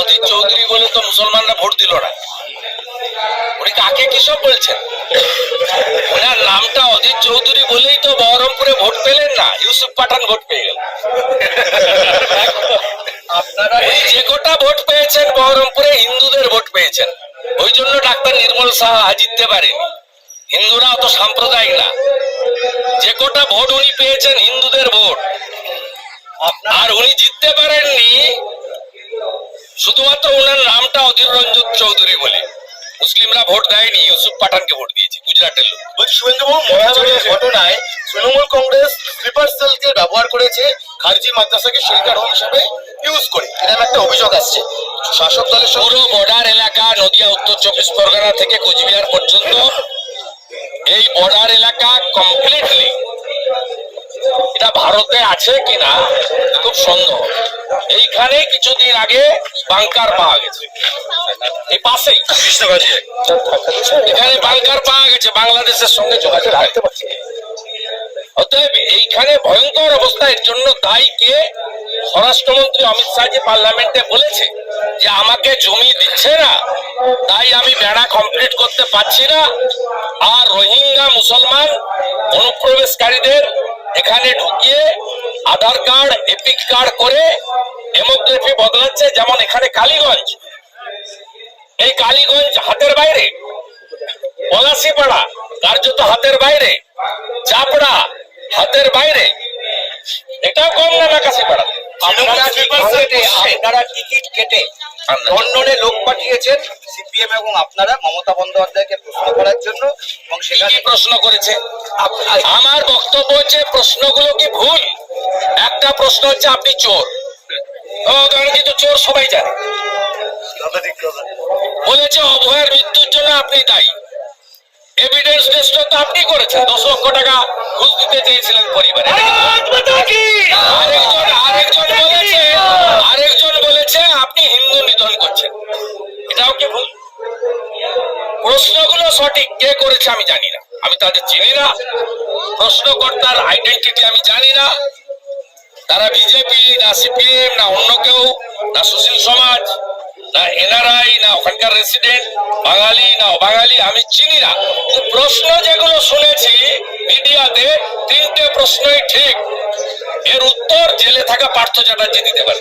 অধীর চৌধুরী বলে তো মুসলমানরা ভোট দিল না। উনি কাকে কিসব বলছেন? ওনার নামটা অধীর চৌধুরী বলেই তো বহরমপুরে ভোট পেলেন না ইউসুফ পাঠান ভোট পেয়ে গেল। আপনারা যে কটা ভোট পেয়েছেন বহরমপুরে হিন্দুদের ভোট পেয়েছেন। ওই জন্য ডাক্তার নির্মল সাহা জিততে পারেনি হিন্দুরা অত সাম্প্রদায়িক না। যে কটা ভোট উনি পেয়েছেন হিন্দুদের ভোট। আপনার আর উনি জিততে পারেননি শুধুমাত্র ওনার নামটা অধীর রঞ্জন চৌধুরী বলে। মুসলিমরা ভোট দেয়নি ইউসুফ পাঠানকে ভোট দিয়েছে গুজরাটের লোক। বলছি শুভেন্দুবাবু মহাজনের ঘটনায় তৃণমূল কংগ্রেস স্লিপার সেলকে ব্যবহার করেছে খারজি মাদ্রাসাকে শেল্টার হোম হিসেবে ইউজ করে। এরকম একটা অভিযোগ আসছে। শাসক দলের পুরো বর্ডার এলাকা নদিয়া উত্তর চব্বিশ পরগনা থেকে কোচবিহার পর্যন্ত এই বর্ডার এলাকা কমপ্লিটলি এটা ভারতে আছে কিনা খুব সন্দেহ। এইখানে কিছুদিন আগে বাংকার পাওয়া গেছে। এই পাশেই। এখানে বাংকার পাওয়া গেছে বাংলাদেশের সঙ্গে যোগাযোগ রাখতে পারছে। অতএব এইখানে ভয়ঙ্কর অবস্থা এর জন্য দায়ী কে? স্বরাষ্ট্রমন্ত্রী অমিত শাহ যে পার্লামেন্টে বলেছে যে আমাকে জমি দিচ্ছে না তাই আমি বেড়া কমপ্লিট করতে পারছি না। আর রোহিঙ্গা মুসলমান অনুপ্রবেশকারীদের এখানে ঢুকিয়ে আধার কার্ড এপিক কার্ড করে ডেমোগ্রাফি বদলাচ্ছে যেমন এখানে কালীগঞ্জ। এই কালীগঞ্জ হাতের বাইরে পলাশিপাড়া কার্যত হাতের বাইরে চাপড়া হাতের বাইরে। এটাও কম না কেটে আপনারা টিকিট কেটে লন্ডনে লোক পাঠিয়েছেন সিপিএম এবং আপনারা মমতা বন্দ্যোপাধ্যায়কে প্রশ্ন করার জন্য এবং সেখানে প্রশ্ন করেছে? আমার বক্তব্য হচ্ছে প্রশ্নগুলো কি ভুল? একটা প্রশ্ন হচ্ছে আপনি চোর। কিন্তু চোর সবাই জানে। বলেছে অভয়ের মৃত্যুর জন্য আপনি দায়ী। এভিডেন্স টেস্ট তো আপনি করেছেন। দশ লক্ষ টাকা ঘুষ দিতে চেয়েছিলেন পরিবারে। আরেকজন আরেকজন প্রশ্নগুলো সঠিক কে করেছে আমি জানি না। আমি তাদের চিনি না। প্রশ্নকর্তার আইডেন্টিটি আমি জানি না। তারা বিজেপি না সিপিএম না অন্য কেউ, না সুশীল সমাজ, না এনআরআই না ওখানকার রেসিডেন্ট বাঙালি না অবাঙালি, আমি চিনি না। প্রশ্ন যেগুলো শুনেছি মিডিয়াতে, তিনটে প্রশ্নই ঠিক। এর উত্তর জেলে থাকা পার্থ চ্যাটার্জি দিতে পারে।